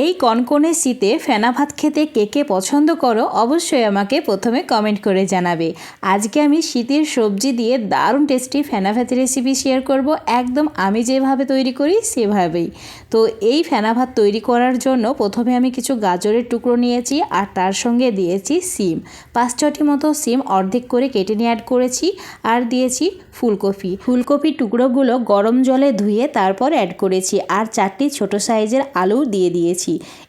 এই কনকনে শীতে ফেনা ভাত খেতে কে কে পছন্দ করো অবশ্যই আমাকে প্রথমে কমেন্ট করে জানাবে। আজকে আমি শীতের সবজি দিয়ে দারুণ টেস্টি ফেনা ভাতের রেসিপি শেয়ার করব। একদম আমি যেভাবে তৈরি করি সেভাবেই। তো এই ফেনা ভাত তৈরি করার জন্য প্রথমে আমি কিছু গাজরের টুকরো নিয়েছি আর তার সঙ্গে দিয়েছি সিম। পাঁচ ছটি মতো সিম অর্ধেক করে কেটে নিয়ে অ্যাড করেছি আর দিয়েছি ফুলকপি। ফুলকপির টুকরোগুলো গরম জলে ধুয়ে তারপর অ্যাড করেছি আর চারটি ছোট সাইজের আলু দিয়ে দিয়েছি।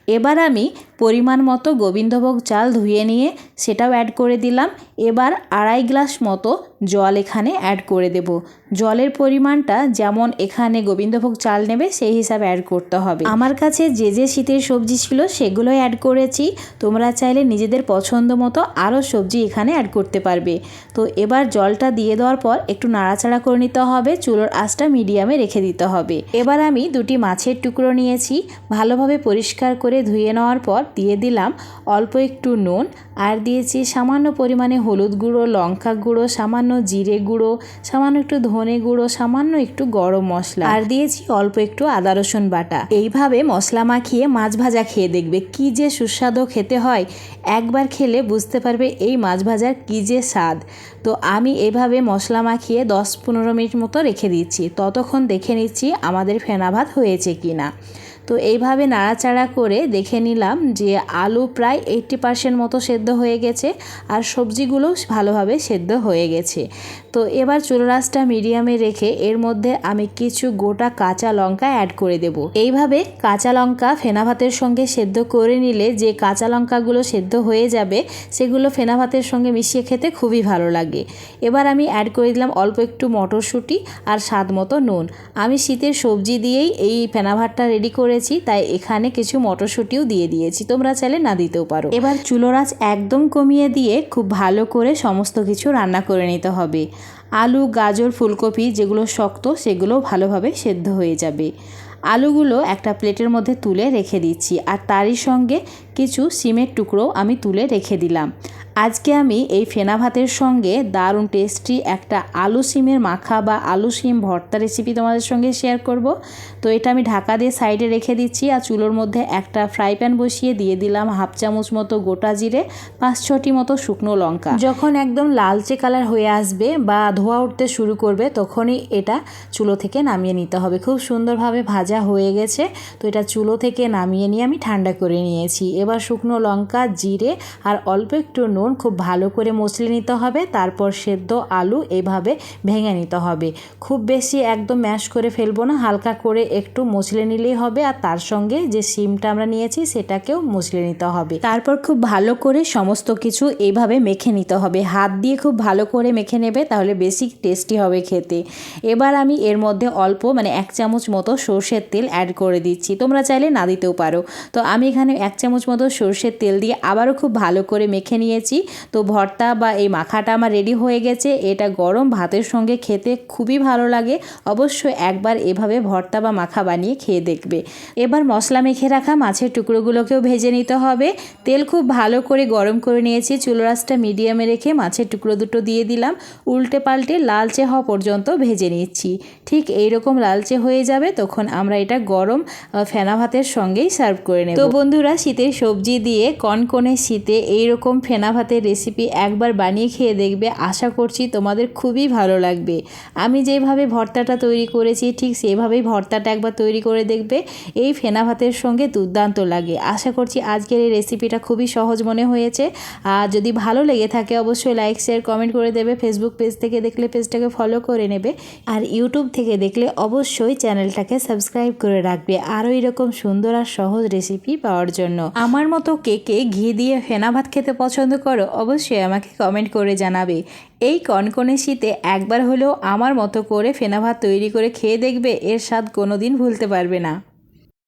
এবার আমি পরিমাণ মতো গোবিন্দভোগ চাল ধুয়ে নিয়ে সেটাও অ্যাড করে দিলাম। এবার আড়াই গ্লাস মতো জল এখানে অ্যাড করে দেব। জলের পরিমাণটা যেমন এখানে গোবিন্দভোগ চাল নেবে, সেই হিসাবে অ্যাড করতে হবে। আমার কাছে যে যে শীতের সবজি ছিল সেগুলোই অ্যাড করেছি। তোমরা চাইলে নিজেদের পছন্দ মতো আরও সবজি এখানে অ্যাড করতে পারবে। তো এবার জলটা দিয়ে দেওয়ার পর একটু নাড়াচাড়া করে নিতে হবে। চুলোর আঁচটা মিডিয়ামে রেখে দিতে হবে। এবার আমি দুটি মাছের টুকরো নিয়েছি। ভালোভাবে পরিষ্কার করে ধুয়ে নেওয়ার পর দিয়ে দিলাম অল্প একটু নুন আর দিয়েছি সামান্য পরিমাণে হলুদ গুঁড়ো, লঙ্কা গুঁড়ো, সামান্য জিরে গুঁড়ো, সামান্য একটু ধনে গুঁড়ো, সামান্য একটু গরম মশলা আর দিয়েছি অল্প একটু আদা রসুন বাটা। এইভাবে মশলা মাখিয়ে মাছ ভাজা খেয়ে দেখবে কি যে সুস্বাদু খেতে হয়। একবার খেলে বুঝতে পারবে এই মাছ ভাজার কি যে স্বাদ। তো আমি এভাবে মশলা মাখিয়ে দশ পনেরো মিনিট মতো রেখে দিচ্ছি। ততক্ষণ দেখে নিচ্ছি আমাদের ফেনা ভাত হয়েছে কি না তো এইভাবে নাড়াচাড়া করে দেখে নিলাম যে আলু প্রায় এইটটি পার্সেন্ট মতো সেদ্ধ হয়ে গেছে আর সবজিগুলো ভালোভাবে সেদ্ধ হয়ে গেছে। তো এবার চুলোরাসটা মিডিয়ামে রেখে এর মধ্যে আমি কিছু গোটা কাঁচা লঙ্কা অ্যাড করে দেব। এইভাবে কাঁচা লঙ্কা ফেনা ভাতের সঙ্গে সেদ্ধ করে নিলে যে কাঁচা লঙ্কাগুলো সেদ্ধ হয়ে যাবে, সেগুলো ফেনা ভাতের সঙ্গে মিশিয়ে খেতে খুবই ভালো লাগে। এবার আমি অ্যাড করে দিলাম অল্প একটু মটরশুঁটি আর স্বাদ মতো নুন। আমি শীতের সবজি দিয়েই এই ফেনা ভাতটা রেডি করেছি, তাই এখানে কিছু মটরশুঁটিও দিয়ে দিয়েছি। তোমরা চাইলে না দিতেও পারো। এবার চুলোরাজ একদম কমিয়ে দিয়ে খুব ভালো করে সমস্ত কিছু রান্না করে নিতে হবে। আলু, গাজর, ফুলকপি যেগুলো শক্ত, সেগুলো ভালোভাবে সেদ্ধ হয়ে যাবে। আলুগুলো একটা প্লেটের মধ্যে তুলে রেখে দিচ্ছি। আর তারই সঙ্গে কিছু সিমের টুকরো আমি তুলে রেখে দিলাম। আজকে আমি এই ফেনা ভাতের সঙ্গে দারুণ টেস্টি একটা আলু সিমের মাখা বা আলু সিম ভর্তা রেসিপি তোমাদের সঙ্গে শেয়ার করব। তো এটা আমি ঢাকা দিয়ে সাইডে রেখে দিচ্ছি আর চুলোর মধ্যে একটা ফ্রাই প্যান বসিয়ে দিয়ে দিলাম হাফ চামচ মতো গোটা জিরে, পাঁচ ছটি মতো শুকনো লঙ্কা। যখন একদম লালচে কালার হয়ে আসবে বা ধোয়া উঠতে শুরু করবে, তখনই এটা চুলো থেকে নামিয়ে নিতে হবে। খুব সুন্দরভাবে ভাজা হয়ে গেছে, তো এটা চুলো থেকে নামিয়ে নিয়ে আমি ঠান্ডা করে নিয়েছি। এবার শুকনো লঙ্কা, জিরে আর অল্প একটু নুন খুব ভালো করে মশলে নিতে হবে, তারপর সেদ্ধ আলু এভাবে ভেঙে নিতে হবে। খুব বেশি একদম ম্যাশ করে ফেলব না, হালকা করে একটু মশলে নিলেই হবে আর তার সঙ্গে যে সিমটা আমরা নিয়েছি সেটাকেও মশলে নিতে হবে। তারপর খুব ভালো করে সমস্ত কিছু এইভাবে মেখে নিতে হবে। হাত দিয়ে খুব ভালো করে মেখে নেবে, তাহলে বেশি টেস্টি হবে খেতে। এবার আমি এর মধ্যে অল্প মানে এক চামচ মতো সর্ষের তেল অ্যাড করে দিচ্ছি। তোমরা চাইলে না দিতেও পারো। তো আমি এখানে এক চামচ মতো সর্ষের তেল দিয়ে আবারও খুব ভালো করে মেখে নিয়েছি। তো ভর্তা বা এই মাখাটা আমার রেডি হয়ে গেছে। এটা গরম ভাতের সঙ্গে খেতে খুবই ভালো লাগে। অবশ্যই একবার এভাবে ভর্তা বা মাখা বানিয়ে খেয়ে দেখবে। এবার মশলা মেখে রাখা মাছের টুকরোগুলোকেও ভেজে নিতে হবে। তেল খুব ভালো করে গরম করে নিয়েছি। চুলোরাসটা মিডিয়ামে রেখে মাছের টুকরো দুটো দিয়ে দিলাম। উল্টে পাল্টে লালচে হওয়া পর্যন্ত ভেজে নিচ্ছি। ঠিক এই রকম লালচে হয়ে যাবে তখন আমরা এটা গরম ফেনা ভাতের সঙ্গেই সার্ভ করে নেব। তো বন্ধুরা, শীতের সবজি দিয়ে কনকনে শীতে এইরকম ফেনা ভাতের রেসিপি একবার বানিয়ে খেয়ে দেখবে। আশা করছি তোমাদের খুবই ভালো লাগবে। আমি যেভাবে ভর্তাটা তৈরি করেছি, ঠিক সেভাবেই ভর্তাটা একবার তৈরি করে দেখবে। এই ফেনা ভাতের সঙ্গে দুর্দান্ত লাগে। আশা করছি আজকের এই রেসিপিটা খুবই সহজ মনে হয়েছে। আর যদি ভালো লেগে থাকে, অবশ্যই লাইক শেয়ার কমেন্ট করে দেবে। ফেসবুক পেজ থেকে দেখলে পেজটাকে ফলো করে নেবে। আর ইউটিউব থেকে দেখলে অবশ্যই চ্যানেলটাকে সাবস্ক্রাইব করে রাখবে। আরও এরকম সুন্দর আর সহজ রেসিপি পাওয়ার জন্য। আমার মতো কে কে ঘি দিয়ে ফেনা ভাত খেতে পছন্দ করো অবশ্যই আমাকে কমেন্ট করে জানাবে। এই কনকনে শীতে একবার হলেও আমার মতো করে ফেনা ভাত তৈরি করে খেয়ে দেখবে, এর স্বাদ কোনো দিন ভুলতে পারবে না।